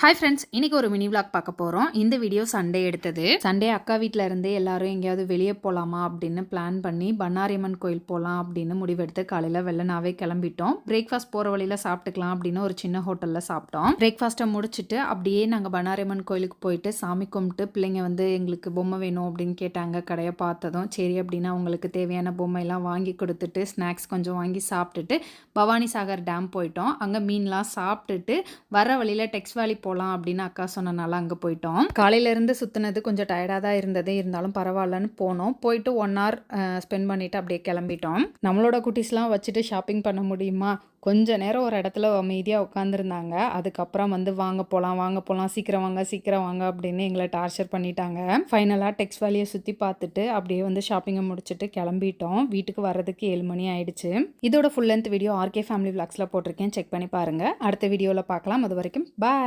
Hi friends இன்னைக்கு ஒரு mini vlog பார்க்க போகிறோம் இந்த வீடியோ சண்டே எடுத்தது. சண்டே அக்கா வீட்டில் இருந்தே எல்லாரும் எங்கேயாவது வெளியே போகலாமா அப்படின்னு பிளான் பண்ணி பண்ணாரியம்மன் கோயில் போகலாம் அப்படின்னு முடிவெடுத்து காலையில் வெள்ளனாவே கிளம்பிட்டோம். பிரேக்ஃபாஸ்ட் போகிற வழியில் சாப்பிட்டுக்கலாம் அப்படின்னு ஒரு சின்ன ஹோட்டலில் சாப்பிட்டோம். பிரேக்ஃபாஸ்ட்டை முடிச்சுட்டு அப்படியே நாங்கள் பண்ணாரியம்மன் கோயிலுக்கு போயிட்டு சாமி கும்பிட்டு பிள்ளைங்க வந்து எங்களுக்கு பொம்மை வேணும் அப்படின்னு கேட்டாங்க. கடையை பார்த்ததும் சரி அப்படின்னு அவங்களுக்கு தேவையான பொம்மையெல்லாம் வாங்கி கொடுத்துட்டு ஸ்நாக்ஸ் கொஞ்சம் வாங்கி சாப்பிட்டுட்டு பவானி சாகர் டேம் போயிட்டோம். அங்கே மீன்லாம் சாப்பிட்டுட்டு வர வழியில் டெக்ஸ் வேலி போகலாம் அப்படின்னு அக்கா சொன்னனால அங்கே போயிட்டோம். காலையிலேருந்து சுற்றுனது கொஞ்சம் டயர்டாக தான் இருந்தது. இருந்தாலும் பரவாயில்லன்னு போனோம். போயிட்டு ஒன் ஹவர் ஸ்பெண்ட் பண்ணிவிட்டு அப்படியே கிளம்பிட்டோம். நம்மளோட குட்டீஸ்லாம் வச்சுட்டு ஷாப்பிங் பண்ண முடியுமா? கொஞ்ச நேரம் ஒரு இடத்துல அமைதியாக உட்காந்துருந்தாங்க அதுக்கப்புறம் வந்து வாங்க போகலாம் வாங்க போகலாம் சீக்கிரம் வாங்க சீக்கிரம் வாங்க அப்படின்னு எங்களை டார்ச்சர் பண்ணிட்டாங்க. ஃபைனலாக டெக்ஸ் வேலியை சுற்றி பார்த்துட்டு அப்படியே வந்து ஷாப்பிங்கை முடிச்சுட்டு கிளம்பிட்டோம். வீட்டுக்கு வர்றதுக்கு ஏழு மணி ஆயிடுச்சு. இதோட full length video R K family விளாக்ஸில் போட்டிருக்கேன். செக் பண்ணி பாருங்கள் அடுத்த வீடியோவில் பார்க்கலாம். அது வரைக்கும் பாய்